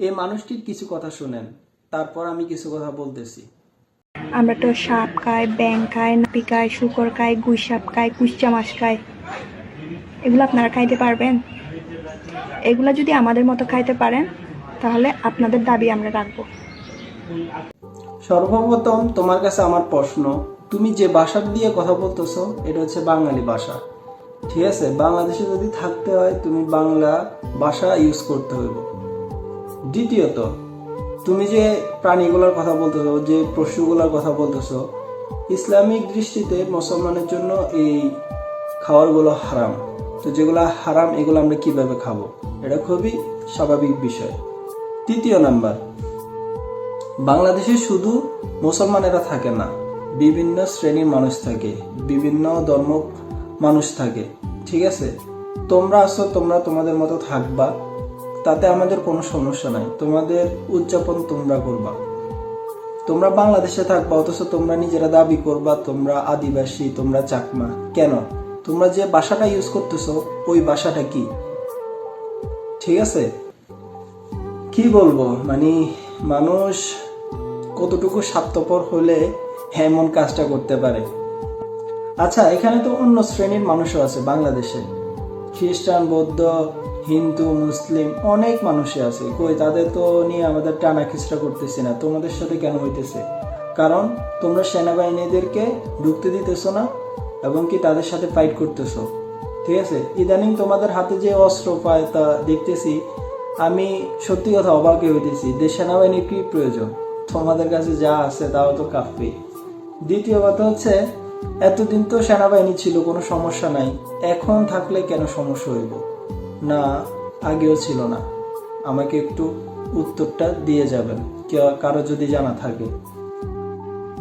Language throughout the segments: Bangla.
এই মানুষটির কিছু কথা শুনেন। তারপর আমি কিছু কথা বলতেছি। আমরা তো সাপ খাই ব্যাং খাই নাপি খাই শুকর খাই গুই সাপ খাই কুচ্চা মাছ খাই। এগুলো আপনারা খাইতে পারবেন। এগুলো যদি আমাদের মতো খাইতে পারেন তাহলে আপনাদের দাবি আমরা রাখব। সর্বপ্রথম তোমার কাছে আমার প্রশ্ন তুমি যে ভাষা দিয়ে কথা বলতেছো এটা হচ্ছে বাঙালি ভাষা ঠিক আছে? বাংলাদেশে যদি থাকতে হয় তুমি বাংলা ভাষা ইউজ করতে হইব। দ্বিতীয়ত, তুমি যে প্রাণীগুলোর কথা বলতেছো, যে পশুগুলোর কথা বলতেছো, ইসলামিক দৃষ্টিতে মুসলমানের জন্য এই খাবারগুলো হারাম। তো যেগুলো হারাম, এগুলো আমরা কীভাবে খাব? এটা খুবই স্বাভাবিক বিষয়। তৃতীয় নাম্বার, বাংলাদেশে শুধু মুসলমানেরা থাকে না, বিভিন্ন শ্রেণির মানুষ থাকে, বিভিন্ন ধর্ম মানুষ থাকে, ঠিক আছে? তোমরা আসো তোমরা তোমাদের মতো থাকবা তাতে আমাদের কোনো সমস্যা নাই। তোমাদের উদযাপন তোমরা করবা। তোমরা বাংলাদেশে থাকবা, অথচ তোমরা নিজেরা দাবি করবা, তোমরা আদিবাসী, তোমরা চাকমা। কেন? তোমরা যে ভাষাটা ইউজ করতেছো, ওই ভাষাটা কি? ঠিক আছে? কি বলব? মানে মানুষ কতটুকু স্বার্থপর হলে এমন কাজটা করতে পারে? আচ্ছা এখানে তো অন্য শ্রেণির মানুষও আছে বাংলাদেশে। খ্রিস্টান, বৌদ্ধ হিন্দু, মুসলিম, অনেক মানুষই আছে। কই, তাদের তো নিয়ে আমাদের টানা খিচড়া করতেছি না। তোমাদের সাথে কেন হইতেছে? কারণ তোমরা সেনাবাহিনীদেরকে ঢুকতে দিতেছ না এবং কি তাদের সাথে ফাইট করতেছো। ঠিক আছে? ইদানিং তোমাদের হাতে যে অস্ত্র পায় তা দেখতেছি। আমি সত্যি কথা অবাকে হইতেছি যে সেনাবাহিনীর কি প্রয়োজন? তোমাদের কাছে যা আছে তাও তো কাফি। দ্বিতীয় কথা হচ্ছে, এতদিন তো সেনাবাহিনী ছিল, কোনো সমস্যা নাই। এখন থাকলে কেন সমস্যা হইব? না, আগেও ছিল না। আমাকে একটু উত্তরটা দিয়ে যাবেন কারও যদি জানা থাকে।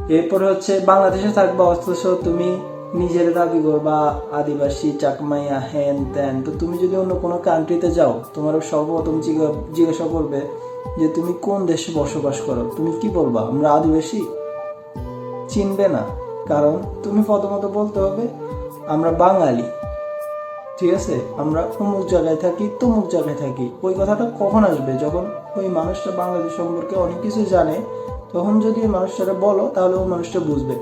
এরপরে হচ্ছে, বাংলাদেশে থাকবা, অথচ তুমি নিজের দাবি করবা আদিবাসী চাকমাইয়া হ্যান ত্যান, তো তুমি যদি অন্য কোনো কান্ট্রিতে যাও, তোমার সর্বপ্রথম জিজ্ঞা- জিজ্ঞাসা করবে যে, তুমি কোন দেশে বসবাস করো? তুমি কি বলবা, আমরা আদিবাসী? চিনবে না, কারণ তুমি প্রথমত বলতে হবে, আমরা বাঙালি। ঠিক আছে, আমরা অমুক জায়গায় থাকি, তমুক জায়গায় থাকি। ওই কথাটা কখন আসবে? যখন ওই মানুষটা বাংলাদেশ সম্পর্কে অনেক কিছু জানে, তখন যদি ওই মানুষটাকে বলো, তাহলে ওই মানুষটা বুঝবে।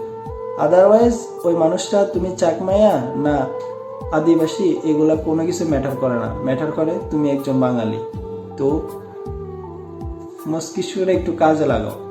আদারওয়াইজ ওই মানুষটা তুমি চাকমাইয়া না আদিবাসী, এগুলা কোনো কিছু ম্যাটার করে না। ম্যাটার করে তুমি একজন বাঙালি। তো মস্তিষ্কটা একটু কাজে লাগাও।